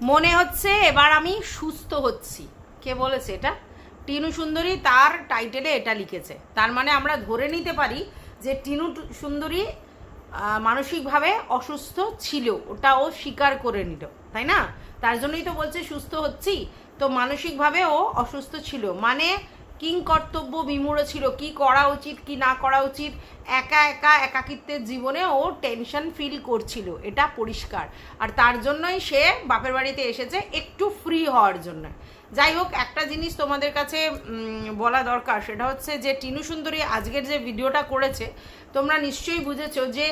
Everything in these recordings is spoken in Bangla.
মনে হচ্ছে এবার আমি সুস্থ হচ্ছি। কে বলেছে এটা? টিনু সুন্দরী তার টাইটেলে এটা লিখেছে। তার মানে আমরা ধরে নিতে পারি যে টিনু সুন্দরী মানসিকভাবে অসুস্থ ছিল। ওটা ও স্বীকার করে নিল, তাই না? তার জন্যই তো বলছে সুস্থ হচ্ছি। তো মানসিকভাবে ও অসুস্থ ছিল। মানে কিং কর্তব্য বিমূঢ় ছিল। কি করা উচিত, কি না করা উচিত, একা একা একাকিত্বের জীবনে ও টেনশন ফিল করছিল। এটা পরিষ্কার। আর তার জন্যই সে বাপের বাড়িতে এসেছে একটু ফ্রি হওয়ার জন্য। যাই হোক, একটা জিনিস তোমাদের কাছে বলা দরকার, সেটা হচ্ছে যে টিনু সুন্দরী আজকের যে ভিডিওটা করেছে, তোমরা নিশ্চয়ই বুঝেছ যে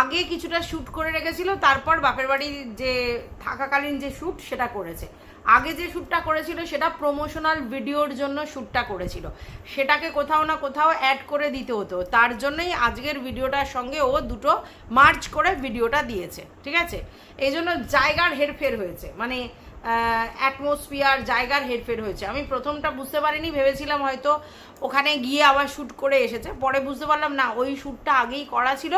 আগে কিছুটা শ্যুট করে রেখেছিল, তারপর বাপের বাড়ির যে থাকাকালীন যে শ্যুট সেটা করেছে। আগে যে শ্যুটটা করেছিল, সেটা প্রমোশনাল ভিডিওর জন্য শ্যুটটা করেছিল। সেটাকে কোথাও না কোথাও অ্যাড করে দিতে হতো। তার জন্যই আজকের ভিডিওটার সঙ্গে ও দুটো মার্চ করে ভিডিওটা দিয়েছে। ঠিক আছে? এই জন্য জায়গার হেরফের হয়েছে। মানে অ্যাটমসফিয়ার জায়গার হেরফের হয়েছে। আমি প্রথমটা বুঝতে পারিনি, ভেবেছিলাম হয়তো ওখানে গিয়ে আবার শ্যুট করে এসেছে। পরে বুঝতে পারলাম, না, ওই শ্যুটটা আগেই করা ছিল।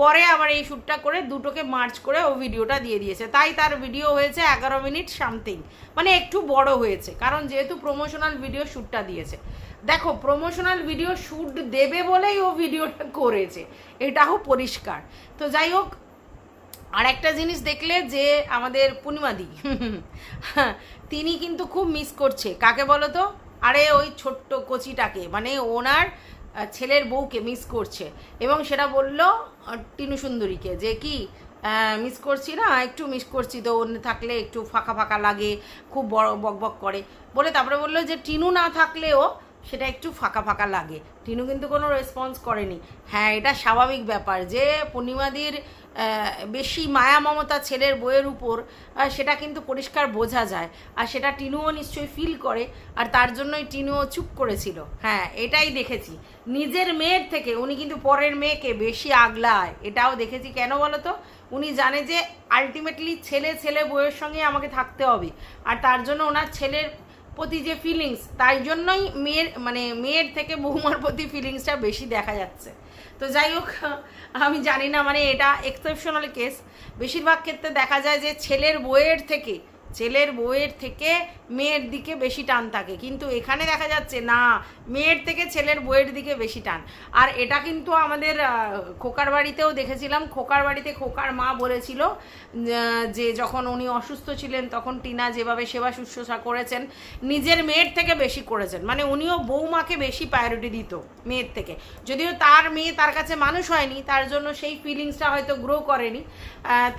পরে আবার এই শ্যুটটা করে দুটোকে মার্চ করে ও ভিডিওটা দিয়ে দিয়েছে। তাই তার ভিডিও হয়েছে এগারো মিনিট সামথিং মানে একটু বড় হয়েছে, কারণ যেহেতু প্রমোশনাল ভিডিও শ্যুটটা দিয়েছে। দেখো প্রমোশনাল ভিডিও শ্যুট দেবে বলেই ও ভিডিওটা করেছে। এটাও পরিষ্কার। তো যাই হোক আর একটা জিনিস দেখলে যে আমাদের পূর্ণিমাদি, তিনি কিন্তু খুব মিস করছে। কাকে বলো তো আরে ওই ছোট্ট কচিটাকে মানে ওনার ছেলের বউকে মিস করছে। এবং সেটা বলল টিনু সুন্দরীকে যে কি মিস করছি না, একটু মিস করছি তো অন্য থাকলে একটু ফাঁকা ফাঁকা লাগে, খুব বড় বক বক করে। বলে তারপরে বলল যে টিনু না থাকলেও সেটা একটু ফাঁকা ফাঁকা লাগে। টিনু কিন্তু কোনো রেসপন্স করেনি। হ্যাঁ এটা স্বাভাবিক ব্যাপার যে পূর্ণিমাদির বেশি মায়া মমতা ছেলের বইয়ের উপর সেটা কিন্তু পরিষ্কার বোঝা যায়। আর সেটা টিনুও নিশ্চয়ই ফিল করে, আর তার জন্যই টিনুও চুপ করেছিল। হ্যাঁ এটাই দেখেছি। নিজের মেয়ের থেকে উনি কিন্তু পরের মেয়েকে বেশি আগলায়। এটাও দেখেছি। কেন বলো তো উনি জানে যে আলটিমেটলি ছেলে ছেলে বইয়ের সঙ্গে আমাকে থাকতে হবে। আর তার জন্য ওনার ছেলের প্রতি যে ফিলিংস তাই জন্যই মেয়ের মানে মেয়ের থেকে বৌমার প্রতি ফিলিংসটা বেশি দেখা যাচ্ছে। তো যাই হোক, আমি জানি না মানে এটা এক্সেপশনাল কেস বেশিরভাগ ক্ষেত্রে দেখা যায় যে ছেলের বইয়ের থেকে, ছেলের বইয়ের থেকে মেয়ের দিকে বেশি টান থাকে। কিন্তু এখানে দেখা যাচ্ছে, না মেয়ের থেকে ছেলের বইয়ের দিকে বেশি টান। আর এটা কিন্তু আমাদের খোকার বাড়িতেও দেখেছিলাম। খোকার বাড়িতে খোকার মা বলেছিল যে যখন উনি অসুস্থ ছিলেন তখন টিনা যেভাবে সেবা শুশ্রূষা করেছেন, নিজের মেয়ের থেকে বেশি করেছেন। মানে উনিও বৌমাকে বেশি প্রায়োরিটি দিত মেয়ের থেকে। যদিও তার মেয়ে তার কাছে মানুষ হয়নি, তার জন্য সেই ফিলিংসটা হয়তো গ্রো করেনি।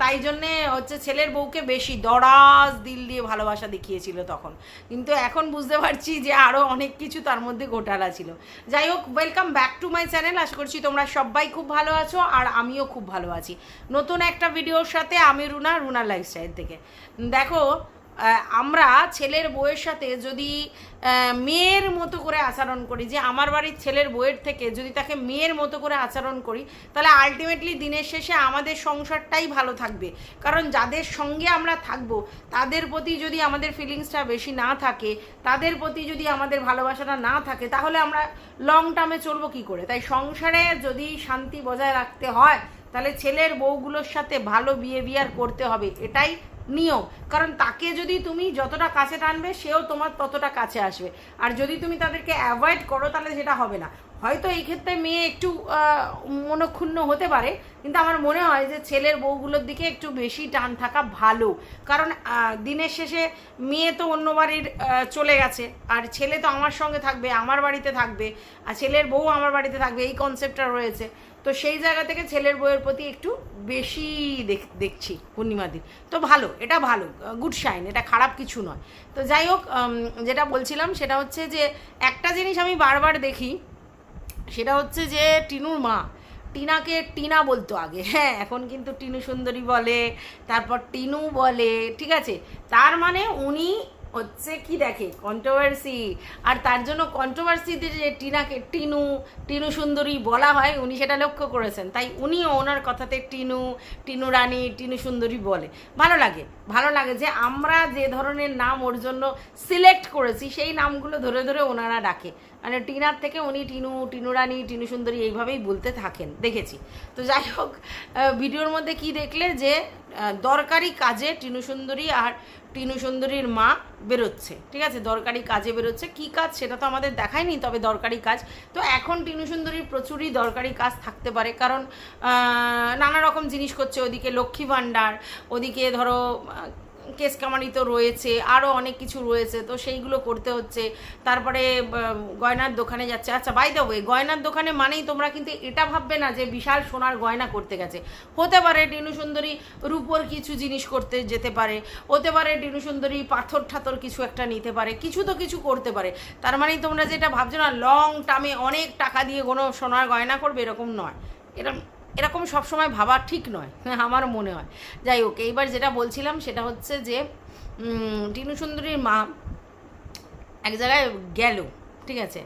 তাই জন্যে হচ্ছে ছেলের বউকে বেশি দরাজ, দিল দিয়ে ভালোবাসা দেখিয়েছিল তখন। কিন্তু এখন বুঝতে পারছি যে আরও অনেক কিছু তার মধ্যে ঘোটালা ছিল। যাই হোক welcome back to my channel আশা করছি তোমরা সবাই খুব ভালো আছো আর আমিও খুব ভালো আছি। নতুন একটা ভিডিওর সাথে আমি রুনা রুনা লাইফস্টাইল থেকে। দেখো আমরা ছেলের বউয়ের সাথে যদি মেয়ের মতো করে আচরণ করি, যে আমার বাড়ির ছেলের বউয়ের থেকে যদি তাকে মেয়ের মতো করে আচরণ করি, তাহলে আলটিমেটলি দিনের শেষে আমাদের সংসারটাই ভালো থাকবে। কারণ যাদের সঙ্গে আমরা থাকব, তাদের প্রতি যদি আমাদের ফিলিংসটা বেশি না থাকে, তাদের প্রতি যদি আমাদের ভালোবাসাটা না থাকে, তাহলে আমরা লং টার্মে চলবো কি করে? তাই সংসারে যদি শান্তি বজায় রাখতে হয়, তাহলে ছেলের বউগুলোর সাথে ভালো বিহেভিয়ার করতে হবে। এটাই নিয়ম। কারণ তাকে যদি তুমি যতটা কাছে টানবে, সেও তোমার ততটা কাছে আসবে। আর যদি তুমি তাদেরকে অ্যাভয়েড করো, তাহলে সেটা হবে না। হয়তো এই ক্ষেত্রে মেয়ে একটু মনক্ষুণ্ণ হতে পারে, কিন্তু আমার মনে হয় যে ছেলের বউগুলোর দিকে একটু বেশি টান থাকা ভালো। কারণ দিনের শেষে মেয়ে তো অন্য বাড়ির চলে গেছে, আর ছেলে তো আমার সঙ্গে থাকবে, আমার বাড়িতে থাকবে, আর ছেলের বউ আমার বাড়িতে থাকবে, এই কনসেপ্টটা রয়েছে। তো সেই জায়গা থেকে ছেলের বউয়ের প্রতি একটু বেশি দেখ- দেখছি পূর্ণিমাদির তো ভালো, এটা ভালো গুড সাইন এটা খারাপ কিছু নয়। তো যাই হোক যেটা বলছিলাম সেটা হচ্ছে যে একটা জিনিস আমি বারবার দেখি সেটা হচ্ছে যে টিনুর মা। টিনাকে টিনা বলতো আগে। হ্যাঁ এখন কিন্তু টিনু সুন্দরী বলে, তারপর টিনু বলে, ঠিক আছে? তার মানে উনি হচ্ছে কি দেখে? কন্ট্রোভার্সি আর তার জন্য কন্ট্রোভার্সিতে যে টিনাকে টিনু টিনু সুন্দরী বলা হয়, উনি সেটা লক্ষ্য করেছেন। তাই উনিও ওনার কথাতে টিনু টিনু রানী, টিনু সুন্দরী বলে। ভালো লাগে। ভালো লাগে যে আমরা যে ধরনের নাম ওর জন্য সিলেক্ট করেছি, সেই নামগুলো ধরে ধরে ওনারা ডাকে। মানে টিনার থেকে উনি টিনু টিনু রানী, টিনু সুন্দরী এইভাবেই বলতে থাকেন, দেখেছি। তো যাই হোক ভিডিওর মধ্যে কি দেখলে যে দরকারি কাজে টিনু সুন্দরী আর টিনু সুন্দরীর মা বেরোচ্ছে, ঠিক আছে? দরকারি কাজে বেরোচ্ছে। কী কাজ সেটা তো আমাদের দেখায়নি, তবে দরকারি কাজ। তো এখন টিনু সুন্দরীর প্রচুরই দরকারি কাজ থাকতে পারে, কারণ নানা রকম জিনিস করছে, ওদিকে লক্ষ্মী ভাণ্ডার, ওদিকে ধরো কেস কামানি তো রয়েছে আরও অনেক কিছু রয়েছে, তো সেইগুলো করতে হচ্ছে। তারপরে গয়নার দোকানে যাচ্ছে। আচ্ছা বাই দ্য ওয়ে গয়নার দোকানে মানেই তোমরা কিন্তু এটা ভাববে না যে বিশাল সোনার গয়না করতে গেছে। হতে পারে টিনু সুন্দরী রূপোর কিছু জিনিস করতে যেতে পারে, হতে পারে টিনু সুন্দরী পাথর ঠাথর কিছু একটা নিতে পারে, কিছু তো কিছু করতে পারে। তার মানেই তোমরা যেটা ভাবছ না লং টার্মে অনেক টাকা দিয়ে কোনো সোনার গয়না করবে, এরকম নয়। এরকম এরকম সবসময় ভাবা ঠিক নয় আমার মনে হয়। যাই হোক, এইবার যেটা বলছিলাম সেটা হচ্ছে যে টিনু সুন্দরীর মা এক জায়গায় গেল, ঠিক আছে?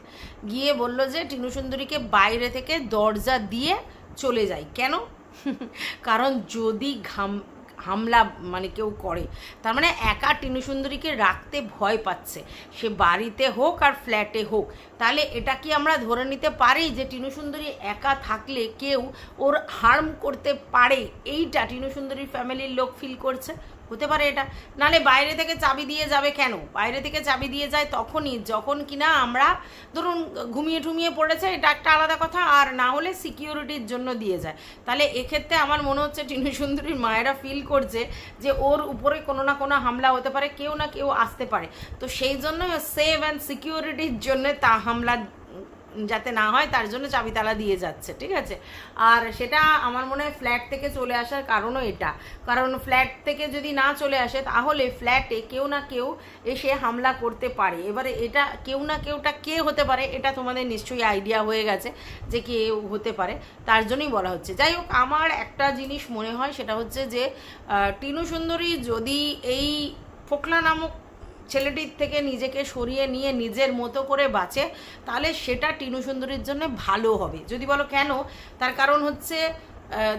গিয়ে বলল যে, টিনু সুন্দরীকে বাইরে থেকে দরজা দিয়ে চলে যায় কেন? কারণ যদি ঘাম হামলা মানে কেউ করে। তার মানে একা টিনু সুন্দরীকে রাখতে ভয় পাচ্ছে। সে বাড়িতে হোক আর ফ্ল্যাটে হোক, তাহলে এটা কি আমরা ধরে নিতে পারি যে টিনু সুন্দরী একা থাকলে কেউ ওর হার্ম করতে পারে? এইটা টিনু সুন্দরীর ফ্যামিলির লোক ফিল করছে। হতে পারে এটা। নালে বাইরে থেকে চাবি দিয়ে যাবে কেন? বাইরে থেকে চাবি দিয়ে যায় তখনই, যখন কিনা আমরা ধরুন ঘুমিয়ে ঠুমিয়ে পড়েছে, এটা একটা আলাদা কথা, আর না হলে সিকিউরিটির জন্য দিয়ে যায়। তাহলে এক্ষেত্রে আমার মনে হচ্ছে টিনু সুন্দরীর মায়েরা ফিল করছে যে ওর উপরে কোনো না কোনো হামলা হতে পারে, কেউ না কেউ আসতে পারে। তো সেই জন্য সেভ অ্যান্ড সিকিউরিটির জন্য তা হামলা যাতে না হয় তার জন্য চাবিতালা দিয়ে যাচ্ছে, ঠিক আছে? আর সেটা আমার মনে হয় ফ্ল্যাট থেকে চলে আসার কারণও এটা। কারণ ফ্ল্যাট থেকে যদি না চলে আসে, তাহলে ফ্ল্যাটে কেউ না কেউ এসে হামলা করতে পারে। এবারে এটা কেউ না কেউটা কে হতে পারে, এটা তোমাদের নিশ্চয়ই আইডিয়া হয়ে গেছে যে কেউ হতে পারে, তার জন্যই বলা হচ্ছে। যাই হোক, আমার একটা জিনিস মনে হয়, সেটা হচ্ছে যে টিনু সুন্দরী যদি এই ফোকলা নামক ছেলেটির থেকে নিজেকে সরিয়ে নিয়ে নিজের মতো করে বাঁচে, তাহলে সেটা টিনু সুন্দরীর জন্য ভালো হবে। যদি বলো কেন? তার কারণ হচ্ছে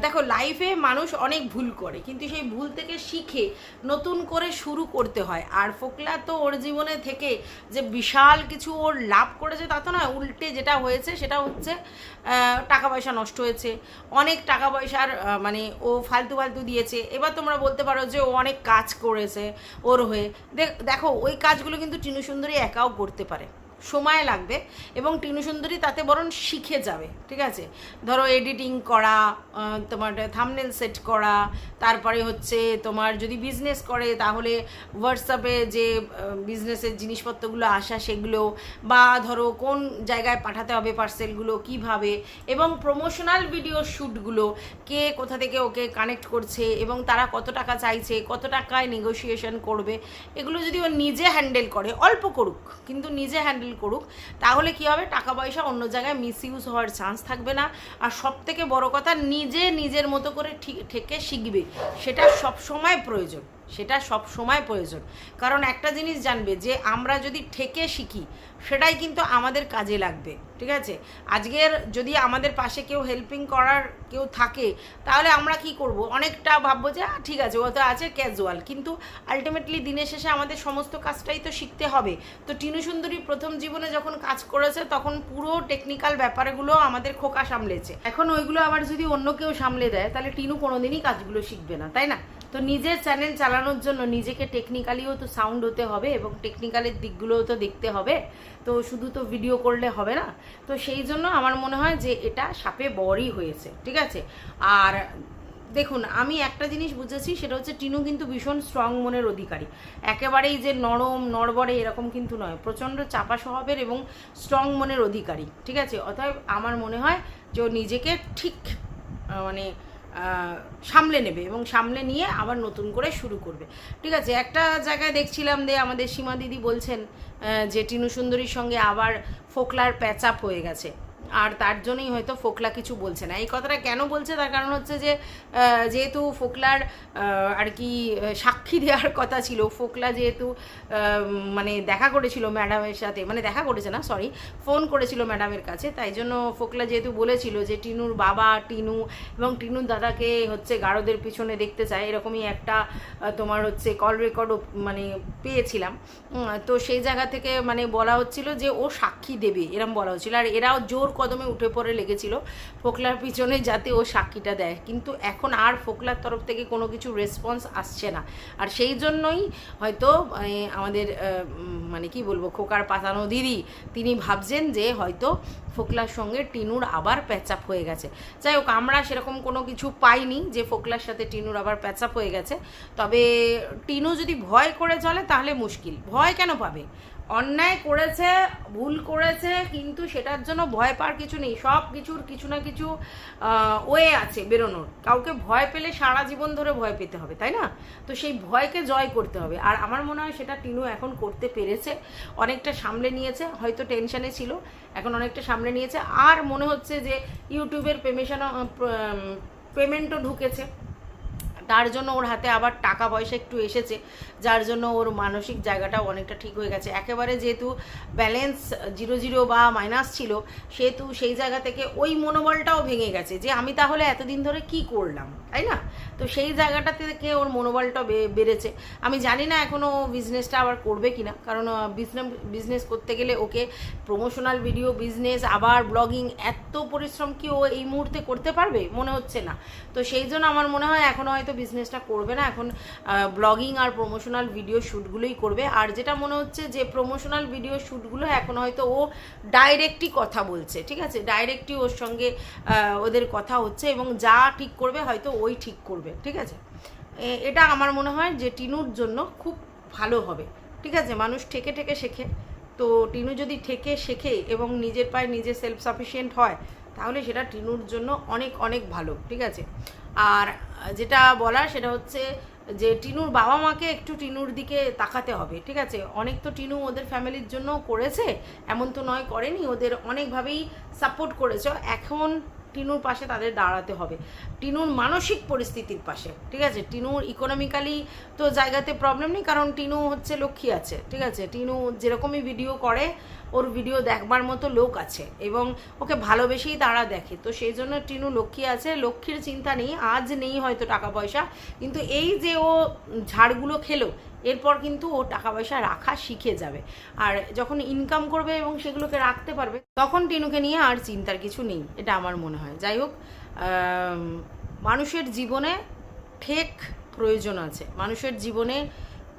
দেখো লাইফে মানুষ অনেক ভুল করে, কিন্তু সেই ভুল থেকে শিখে নতুন করে শুরু করতে হয়। আর ফোকলা তো ওর জীবনে থেকে যে বিশাল কিছু ওর লাভ করেছে তা তো না উল্টে যেটা হয়েছে সেটা হচ্ছে টাকা পয়সা নষ্ট হয়েছে। অনেক টাকা পয়সার মানে ও ফালতু ফালতু দিয়েছে। এবার তোমরা বলতে পারো যে ও অনেক কাজ করেছে ওর হয়ে। দেখো ওই কাজগুলো কিন্তু টিনু সুন্দরী একাও করতে পারে। সময় লাগবে এবং টিনু সুন্দরী তাতে বরং শিখে যাবে, ঠিক আছে? ধরো এডিটিং করা তোমার থামনেল সেট করা, তারপরে হচ্ছে তোমার যদি বিজনেস করে তাহলে হোয়াটসঅ্যাপে যে বিজনেসের জিনিসপত্রগুলো আসা সেগুলো বা ধরো কোন জায়গায় পাঠাতে হবে পার্সেলগুলো কীভাবে এবং প্রমোশনাল ভিডিও শ্যুটগুলো কে কোথা থেকে ওকে কানেক্ট করছে এবং তারা কত টাকা চাইছে, কত টাকায় নেগোসিয়েশন করবে, এগুলো যদি ও নিজে হ্যান্ডেল করে, অল্প করুক, কিন্তু নিজে হ্যান্ডেল করুক, তাহলে কি হবে? টাকা পয়সা অন্য জায়গায় মিস ইউজ হওয়ার চান্স থাকবে না। আর সব থেকে বড় কথা, নিজে নিজের মতো করে ঠিক, থেকে শিখবে। সেটা সব সময় প্রয়োজন। সেটা সব সময় প্রয়োজন। কারণ একটা জিনিস জানবে যে আমরা যদি ঠেকে শিখি, সেটাই কিন্তু আমাদের কাজে লাগবে, ঠিক আছে? আজকের যদি আমাদের পাশে কেউ হেল্পিং করার কেউ থাকে, তাহলে আমরা কি করব? অনেকটা ভাববো যে ঠিক আছে, ও তো আছে ক্যাজুয়াল কিন্তু আলটিমেটলি দিনের শেষে আমাদের সমস্ত কাজটাই তো শিখতে হবে। তো টিনু সুন্দরী প্রথম জীবনে যখন কাজ করেছে, তখন পুরো টেকনিক্যাল ব্যাপারগুলো আমাদের খোকা সামলেছে। এখন ওইগুলো আবার যদি অন্য কেউ সামলে দেয়, তাহলে টিনু কোনোদিনই কাজগুলো শিখবে না, তাই না? তো নিজের চ্যানেল চালানোর জন্য নিজেকে টেকনিক্যালিও তো সাউন্ড হতে হবে এবং টেকনিক্যালের দিকগুলোও তো দেখতে হবে। তো শুধু তো ভিডিও করলে হবে না। তো সেই জন্য আমার মনে হয় যে এটা সাপে বড়ই হয়েছে, ঠিক আছে? আর দেখুন, আমি একটা জিনিস বুঝেছি, সেটা হচ্ছে টিনু কিন্তু ভীষণ স্ট্রং মনের অধিকারী। একেবারেই যে নরম, নড়বড়ে এরকম কিন্তু নয়, প্রচণ্ড চাপা স্বভাবের এবং স্ট্রং মনের অধিকারী, ঠিক আছে? অতএব আমার মনে হয় যে নিজেকে ঠিক মানে সামলে নেবে এবং সামলে নিয়ে আবার নতুন করে শুরু করবে। ঠিক আছে, একটা জায়গায় দেখছিলাম যে আমাদের সীমা দিদি বলছেন যে টিনু সুন্দরীর সঙ্গে আবার ফোকলার প্যাচ আপ হয়ে গেছে। আর তার জন্যই হয়তো ফোকলা কিছু বলছে না। এই কথাটা কেন বলছে? তার কারণ হচ্ছে যে যেহেতু ফোকলার আর কি, সাক্ষী দেওয়ার কথা ছিল, ফোকলা যেহেতু মানে দেখা করেছিল ম্যাডামের সাথে মানে দেখা করেছে না সরি ফোন করেছিল ম্যাডামের কাছে, তাই জন্য ফোকলা যেহেতু বলেছিল যে টিনুর বাবা টিনু এবং টিনুর দাদাকে হচ্ছে গারদের পিছনে দেখতে চায়, এরকমই একটা তোমার হচ্ছে কল রেকর্ডও মানে পেয়েছিলাম। তো সেই জায়গা থেকে মানে বলা হচ্ছিল যে ও সাক্ষী দেবে, এরম বলা হচ্ছিল। আর এরাও জোর জোর কদমে উঠে পড়ে লেগেছিল ফোকলার পিছনে যাতে ও সাক্ষীটা দেয়। কিন্তু এখন আর ফোকলার তরফ থেকে কোনো কিছু রেসপন্স আসছে না। আর সেই জন্যই হয়তো মানে আমাদের মানে কি বলব, খোকার পাতানো দিদি, তিনি ভাবছেন যে হয়তো ফোকলার সঙ্গে টিনুর আবার প্যাচাপ হয়ে গেছে। যাই হোক, আমরা সেরকম কোনো কিছু পাইনি যে ফোকলার সাথে টিনুর আবার প্যাচাপ হয়ে গেছে। তবে টিনু যদি ভয় করে চলে তাহলে মুশকিল। ভয় কেন পাবে? অন্যায় করেছে, ভুল করেছে, কিন্তু সেটার জন্য ভয় পাওয়ার কিছু নেই। সব কিছুর কিছু না কিছু ওয়ে আছে বেরোনোর। কাউকে ভয় পেলে সারা জীবন ধরে ভয় পেতে হবে, তাই না? তো সেই ভয়কে জয় করতে হবে। আর আমার মনে হয় সেটা টিনু এখন করতে পেরেছে। অনেকটা সামলে নিয়েছে, হয়তো টেনশানে ছিল, এখন অনেকটা সামলে নিয়েছে। আর মনে হচ্ছে যে ইউটিউবের পেমেশন পেমেন্টও ঢুকেছে। তার জন্য ওর হাতে আবার টাকা পয়সা একটু এসেছে, যার জন্য ওর মানসিক জায়গাটাও অনেকটা ঠিক হয়ে গেছে। একেবারে যেহেতু ব্যালেন্স জিরো জিরো বা মাইনাস ছিল, সেহেতু সেই জায়গা থেকে ওই মনোবলটাও ভেঙে গেছে যে আমি তাহলে এতদিন ধরে কি করলাম, তাই না? তো সেই জায়গাটা থেকে ওর মনোবলটা বেড়েছে। আমি জানি না এখনও বিজনেসটা আবার করবে কি না কারণ বিজনেস বিজনেস করতে গেলে ওকে প্রমোশনাল ভিডিও বিজনেস আবার ব্লগিং এত পরিশ্রম কি ও এই মুহূর্তে করতে পারবে? মনে হচ্ছে না। তো সেই জন্য আমার মনে হয় এখনও হয়তো বিজনেসটা করবে না, এখন ব্লগিং আর প্রমোশনাল ভিডিও শ্যুটগুলোই করবে। আর যেটা মনে হচ্ছে যে প্রমোশনাল ভিডিও শ্যুটগুলো এখন হয়তো ও ডাইরেক্টই কথা বলছে, ঠিক আছে? ডাইরেক্টই ওর সঙ্গে ওদের কথা হচ্ছে এবং যা ঠিক করবে হয়তো ওই ঠিক করবে, ঠিক আছে? এটা আমার মনে হয় যে টিনুর জন্য খুব ভালো হবে, ঠিক আছে? মানুষ ঠেকে ঠেকে শেখে। তো টিনু যদি ঠেকে শেখে এবং নিজের পায়ে নিজে সেলফ সাফিসিয়েন্ট হয়, তাহলে সেটা টিনুর জন্য অনেক অনেক ভালো, ঠিক আছে? আর যেটা বলার সেটা হচ্ছে যে টিনুর বাবা মাকে একটু টিনুর দিকে তাকাতে হবে, ঠিক আছে? অনেক তো টিনু ওদের ফ্যামিলির জন্য করেছে, এমন তো নয় করেনি, ওদের অনেকভাবেই সাপোর্ট করেছে। এখন টিনুর পাশে তাদের দাঁড়াতে হবে। টিনুর মানসিক পরিস্থিতির পাশে, ঠিক আছে? টিনুর ইকোনমিক্যালি তো জায়গাতে প্রবলেম নেই, কারণ টিনু হচ্ছে লক্ষ্মী আছে, ঠিক আছে? টিনু যেরকমই ভিডিও করে, ওর ভিডিও দেখবার মতো লোক আছে এবং ওকে ভালোবেসেই তারা দেখে। তো সেই জন্য টিনু লক্ষ্মী আছে, লক্ষ্মীর চিন্তা নেই, আজ নেই হয়তো টাকা পয়সা, কিন্তু এই যে ও ঝাড়গুলো খেলো এরপর কিন্তু ও টাকা পয়সা রাখা শিখে যাবে। আর যখন ইনকাম করবে এবং সেগুলোকে রাখতে পারবে, তখন টিনুকে নিয়ে আর চিন্তার কিছু নেই, এটা আমার মনে হয়। যাই হোক মানুষের জীবনে ঠেক প্রয়োজন আছে, মানুষের জীবনে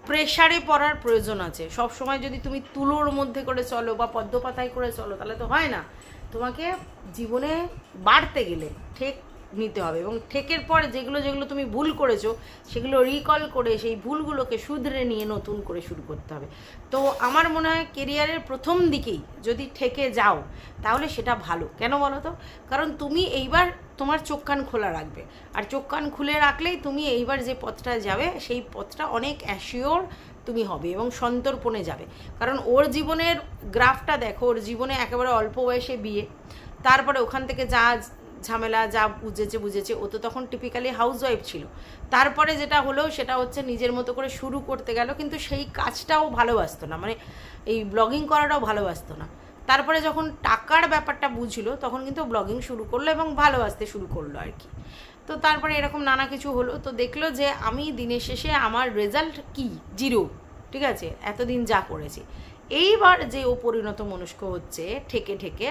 প্রেশারে পড়ার প্রয়োজন আছে। সব সময় যদি তুমি তুলোর মধ্যে করে চলো বা পদ্মপাতায় করে চলো, তাহলে তো হয় না। তোমাকে জীবনে বাড়তে গেলে ঠেক নিতে হবে এবং ঠেকের পর যেগুলো যেগুলো তুমি ভুল করেছ, সেগুলো রিকল করে সেই ভুলগুলোকে শুধরে নিয়ে নতুন করে শুরু করতে হবে। তো আমার মনে হয় কেরিয়ারের প্রথম দিকেই যদি ঠেকে যাও, তাহলে সেটা ভালো। কেন বলো তো? কারণ তুমি এইবার তোমার চোখ কান খোলা রাখবে। আর চোখ কান খুলে রাখলেই তুমি এইবার যে পথটা যাবে, সেই পথটা অনেক অ্যাসিওর তুমি হবে এবং সন্তর্পণে যাবে। কারণ ওর জীবনের গ্রাফটা দেখো, ওর জীবনে একেবারে অল্প বয়সে বিয়ে, তারপরে ওখান থেকে যা ঝামেলা যা বুঝেছে বুঝেছে। ও তো তখন টিপিক্যালি হাউসওয়াইফ ছিল। তারপরে যেটা হলো, সেটা হচ্ছে নিজের মতো করে শুরু করতে গেল, কিন্তু সেই কাজটাও ভালোবাসতো না। মানে এই ব্লগিং করাটাও ভালোবাসতো না। তারপরে যখন টাকার ব্যাপারটা বুঝলো, তখন কিন্তু ব্লগিং শুরু করল এবং ভালোবাসতে শুরু করল আর কি। তো তারপরে এরকম নানা কিছু হলো। তো দেখল যে আমি দিনের শেষে আমার রেজাল্ট কি? জিরো ঠিক আছে? এতদিন যা করেছি। এইবার যে ও পরিণত মনস্ক হচ্ছে, ঠেকে ঠেকে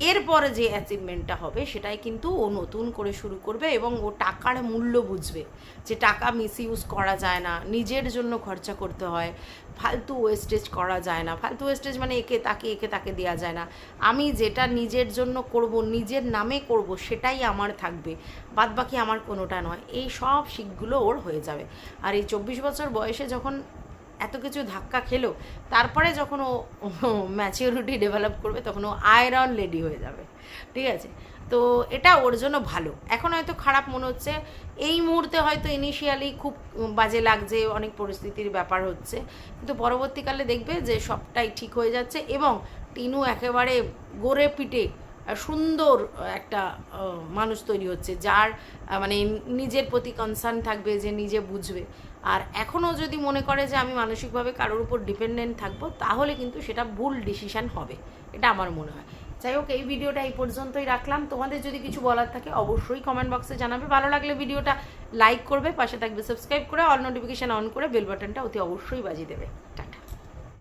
এরপরে যে অ্যাচিভমেন্টটা হবে, সেটাই কিন্তু ও নতুন করে শুরু করবে এবং ও টাকার মূল্য বুঝবে যে টাকা মিস ইউজ করা যায় না, নিজের জন্য খরচা করতে হয়, ফালতু ওয়েস্টেজ করা যায় না। ফালতু ওয়েস্টেজ মানে একে তাকে একে তাকে দেওয়া যায় না। আমি যেটা নিজের জন্য করব, নিজের নামে করব, সেটাই আমার থাকবে। বাদ বাকি আমার কোনোটা নয়। এই সব শিখগুলো ওর হয়ে যাবে। আর এই চব্বিশ বছর বয়সে যখন এত কিছু ধাক্কা খেলো, তারপরে যখন ও ম্যাচিউরিটি ডেভেলপ করবে, তখন ও আয়রন লেডি হয়ে যাবে, ঠিক আছে? তো এটা ওর জন্য ভালো। এখন হয়তো খারাপ মনে হচ্ছে, এই মুহূর্তে হয়তো ইনিশিয়ালি খুব বাজে লাগছে, অনেক পরিস্থিতির ব্যাপার হচ্ছে, কিন্তু পরবর্তীকালে দেখবে যে সবটাই ঠিক হয়ে যাচ্ছে এবং টিনু একেবারে গড়ে পিটে সুন্দর একটা মানুষ তৈরি হচ্ছে, যার মানে নিজের প্রতি কনসার্ন থাকবে যে নিজে বুঝবে। আর এখনও যদি মনে করে যে আমি মানসিকভাবে কারোর উপর ডিপেন্ডেন্ট থাকব, তাহলে কিন্তু সেটা ভুল ডিসিশান হবে, এটা আমার মনে হয়। যাই হোক, এই ভিডিওটা এই পর্যন্তই রাখলাম। তোমাদের যদি কিছু বলার থাকে অবশ্যই কমেন্ট বক্সে জানাবে। ভালো লাগলে ভিডিওটা লাইক করবে, পাশে থাকবে সাবস্ক্রাইব করে অল নোটিফিকেশান অন করে বেল বাটনটা অতি অবশ্যই বাজিয়ে দেবে। টাটা।